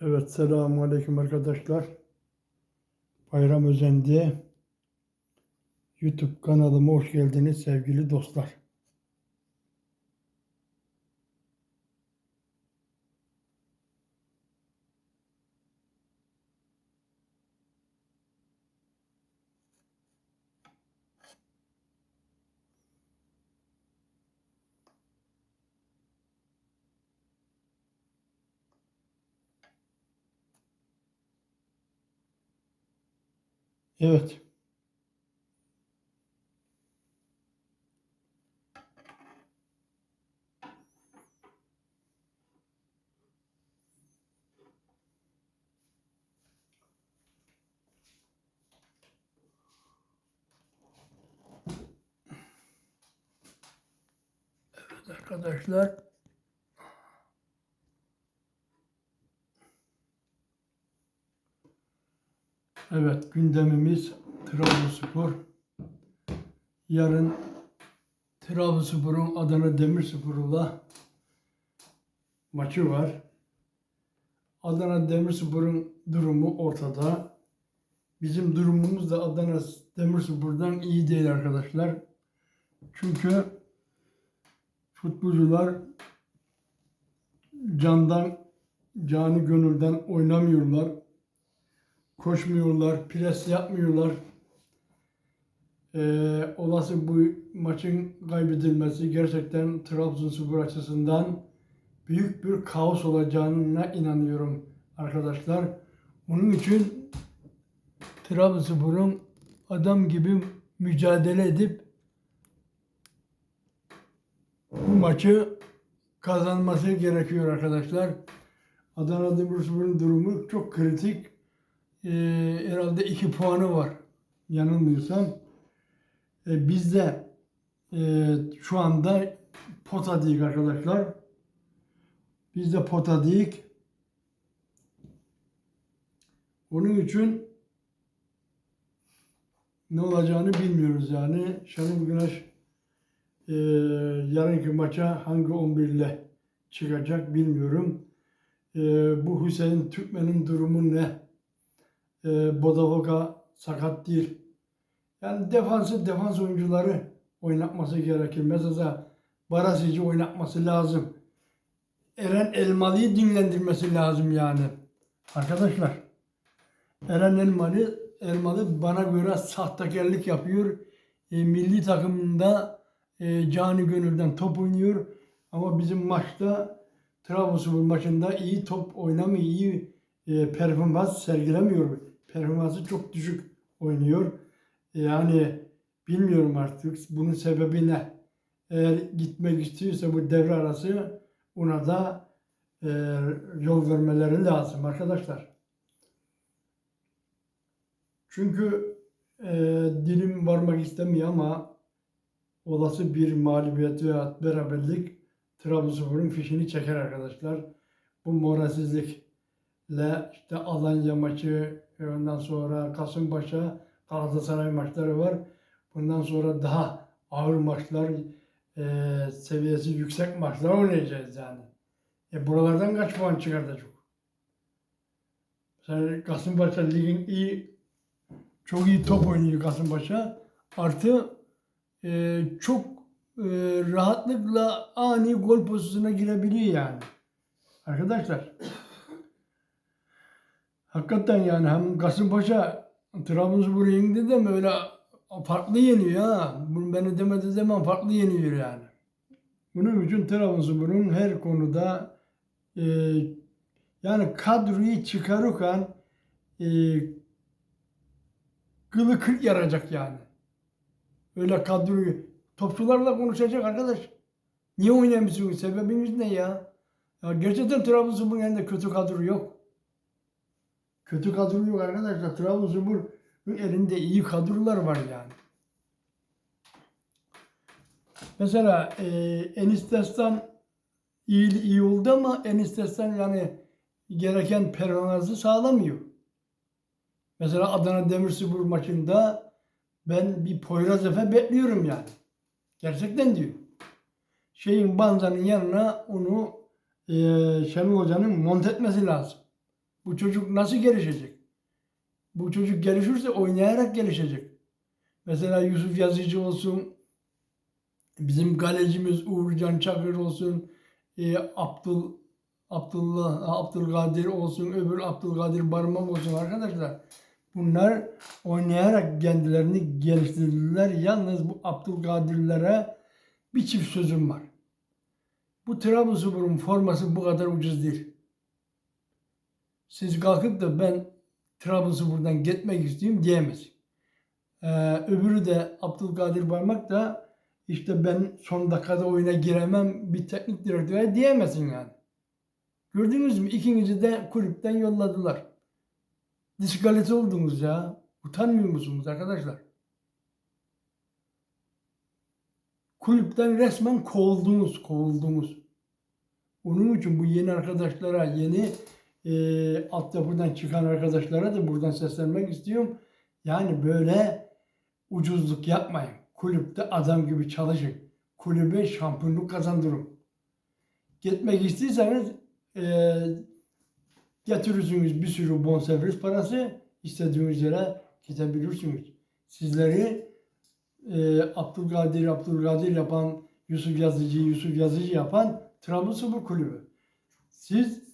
Evet, selamun aleyküm arkadaşlar. Bayram Özendi YouTube kanalıma hoş geldiniz sevgili dostlar. Evet. Evet arkadaşlar. Evet gündemimiz Trabzonspor. Yarın Trabzonspor'un Adana Demirspor'la maçı var. Adana Demirspor'un durumu ortada. Bizim durumumuz da Adana Demirspor'dan iyi değil arkadaşlar. Çünkü futbolcular candan, canı gönülden oynamıyorlar koşmuyorlar, pres yapmıyorlar. Ee, olası bu maçın kaybedilmesi gerçekten Trabzonspor açısından büyük bir kaos olacağına inanıyorum arkadaşlar. Onun için Trabzonspor'un adam gibi mücadele edip bu maçı kazanması gerekiyor arkadaşlar. Adana Demirspor'un durumu çok kritik e, herhalde iki puanı var yanılmıyorsam. E, biz de e, şu anda pota değil arkadaşlar. Biz de pota değil. Onun için ne olacağını bilmiyoruz yani. Şenol Güneş e, yarınki maça hangi 11 ile çıkacak bilmiyorum. E, bu Hüseyin Türkmen'in durumu ne? E, Bodafoga sakat değil. Yani defansı defans oyuncuları oynatması gerekir. Mesela Barasici oynatması lazım. Eren Elmalı'yı dinlendirmesi lazım yani. Arkadaşlar Eren Elmalı, Elmalı bana göre sahtekarlık yapıyor. E, milli takımında e, canı gönülden top oynuyor. Ama bizim maçta Trabzonspor maçında iyi top oynamıyor, iyi e, performans sergilemiyor performansı çok düşük oynuyor. Yani bilmiyorum artık bunun sebebi ne. Eğer gitmek istiyorsa bu devre arası ona da e, yol vermeleri lazım arkadaşlar. Çünkü e, dilim varmak istemiyor ama olası bir mağlubiyet veya beraberlik Trabzonspor'un fişini çeker arkadaşlar. Bu moralsizlikle işte Alanya maçı, ondan sonra Kasımpaşa, Galatasaray maçları var. Bundan sonra daha ağır maçlar, e, seviyesi yüksek maçlar oynayacağız yani. E buralardan kaç puan çıkartacak? Mesela Kasımpaşa ligin iyi, çok iyi top oynuyor Kasımpaşa. Artı e, çok e, rahatlıkla ani gol pozisyonuna girebiliyor yani. Arkadaşlar Hakikaten yani hem Kasımpaşa Trabzonspor'u yendi de mi öyle farklı yeniyor ha. Bunu beni demediği zaman farklı yeniyor yani. Bunun için Trabzonspor'un her konuda e, yani kadroyu çıkarırken e, kılı kırk yaracak yani. Öyle kadroyu topçularla konuşacak arkadaş. Niye oynamıyorsunuz? Sebebiniz ne ya? ya gerçekten Trabzonspor'un yanında kötü kadro yok. Kötü kadro yok arkadaşlar. Trabzonspor'un elinde iyi kadrolar var yani. Mesela e, Enis Destan iyi, iyi oldu ama Enis Destan yani gereken performansı sağlamıyor. Mesela Adana Demirspor maçında ben bir Poyraz Efe bekliyorum yani. Gerçekten diyor. Şeyin Banza'nın yanına onu e, Şenol Hoca'nın mont etmesi lazım. Bu çocuk nasıl gelişecek? Bu çocuk gelişirse oynayarak gelişecek. Mesela Yusuf Yazıcı olsun, bizim galecimiz Uğurcan Çakır olsun, e, Abdul Abdullah Abdülkadir olsun, öbür Abdülkadir Barmak olsun arkadaşlar. Bunlar oynayarak kendilerini geliştirdiler. Yalnız bu Abdülkadirlere bir çift sözüm var. Bu Trabzonspor'un forması bu kadar ucuz değil. Siz kalkıp da ben Trabzonspor'dan gitmek istiyorum diyemezsin. Ee, öbürü de Abdülkadir Barmak da işte ben son dakikada oyuna giremem bir teknik direktöre diyemezsin yani. Gördünüz mü? İkinizi de kulüpten yolladılar. Diskalite oldunuz ya. Utanmıyor musunuz arkadaşlar? Kulüpten resmen kovuldunuz, kovuldunuz. Onun için bu yeni arkadaşlara, yeni e, altyapıdan çıkan arkadaşlara da buradan seslenmek istiyorum. Yani böyle ucuzluk yapmayın. Kulüpte adam gibi çalışın. Kulübe şampiyonluk kazandırın. Gitmek istiyorsanız e, getirirsiniz bir sürü bonservis parası istediğiniz yere gidebilirsiniz. Sizleri e, Abdülkadir Abdülkadir yapan Yusuf Yazıcı Yusuf Yazıcı yapan Trabzonspor kulübü. Siz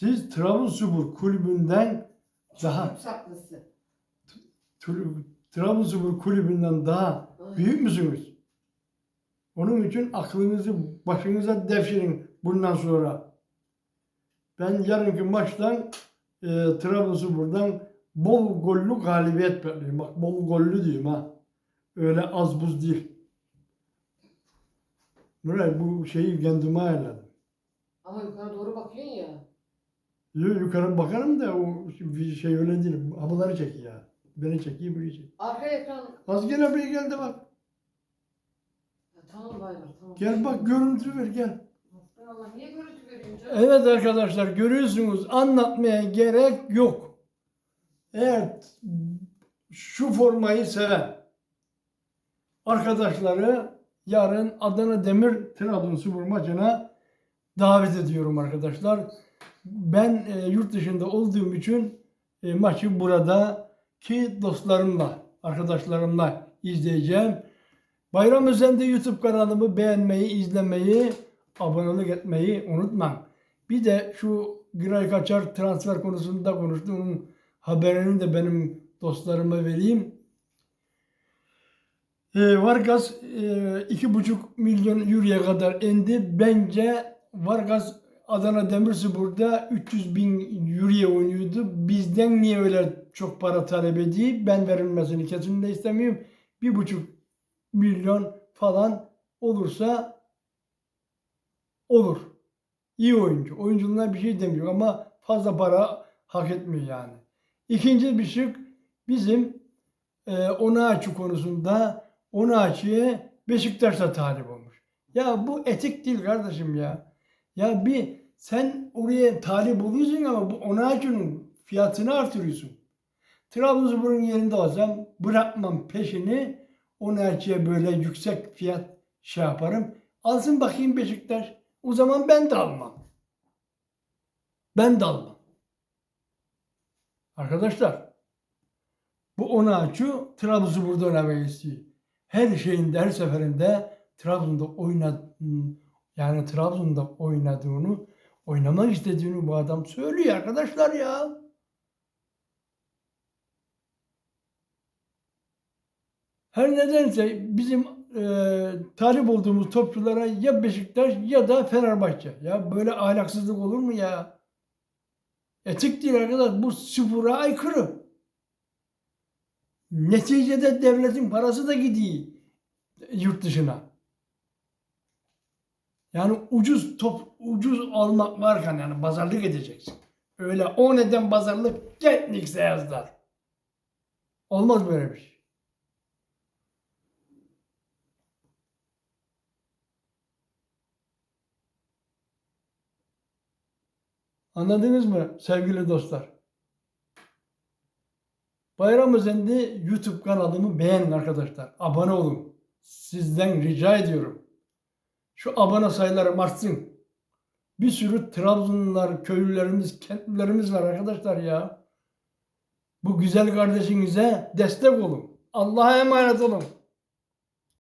siz Trabzonspor kulübünden daha Saklısı. Trabzonspor kulübünden daha büyük müsünüz? Onun için aklınızı başınıza devşirin bundan sonra. Ben yarınki maçtan e, Trabzonspor'dan bol gollü galibiyet bekliyorum. Bak bol gollü diyeyim ha. Öyle az buz değil. Nuray bu şeyi kendime ayarladım. Ama yukarı doğru bakıyorsun ya. Yukarı bakarım da o şey öyle değil. Havaları çekiyor ya. Beni çekiyor, burayı çekiyor. Arka ekran. Az gel buraya geldi bak. Ya, tamam bayram tamam. Gel bak görüntü ver gel. Allah niye görüntü veriyorsun canım? Evet arkadaşlar görüyorsunuz anlatmaya gerek yok. Eğer şu formayı seven arkadaşları yarın Adana Demir Trabzonspor maçına davet ediyorum arkadaşlar. Ben e, yurt dışında olduğum için e, maçı burada ki dostlarımla, arkadaşlarımla izleyeceğim. Bayram Özen'de YouTube kanalımı beğenmeyi, izlemeyi, abonelik etmeyi unutmayın. Bir de şu Giray Kaçar transfer konusunda konuştum. Onun haberini de benim dostlarıma vereyim. E, Vargas e, iki buçuk milyon euroya kadar indi. Bence Vargas Adana Demirspor'da 300 bin euroya oynuyordu. Bizden niye öyle çok para talep ediyor? Ben verilmesini kesinlikle istemiyorum. Bir buçuk milyon falan olursa olur. İyi oyuncu. Oyunculuğuna bir şey demiyor ama fazla para hak etmiyor yani. İkinci bir şık bizim e, Onaçu konusunda Onaçu'ya Beşiktaş'ta talip olmuş. Ya bu etik değil kardeşim ya. Ya bir sen oraya talip oluyorsun ama bu Onaçu'nun fiyatını artırıyorsun. Trabzonspor'un yerinde olsam bırakmam peşini Onaçu'ya böyle yüksek fiyat şey yaparım. Alsın bakayım Beşiktaş. O zaman ben de almam. Ben de almam. Arkadaşlar bu Onaçu Trabzonspor'da oynamak istiyor. Her şeyinde, her seferinde Trabzon'da oynad yani Trabzon'da oynadığını, oynamak istediğini bu adam söylüyor arkadaşlar ya. Her nedense bizim e, talip olduğumuz topçulara ya Beşiktaş ya da Fenerbahçe. Ya böyle ahlaksızlık olur mu ya? Etik değil arkadaş. Bu spora aykırı. Neticede devletin parası da gidiyor yurt dışına. Yani ucuz top ucuz almak varken yani pazarlık edeceksin. Öyle o neden pazarlık gitmekse yazlar. Olmaz böyle bir şey. Anladınız mı sevgili dostlar? Bayram Özen'de YouTube kanalımı beğenin arkadaşlar. Abone olun. Sizden rica ediyorum. Şu abone sayıları artsın. Bir sürü Trabzonlular, köylülerimiz, kentlilerimiz var arkadaşlar ya. Bu güzel kardeşinize destek olun. Allah'a emanet olun.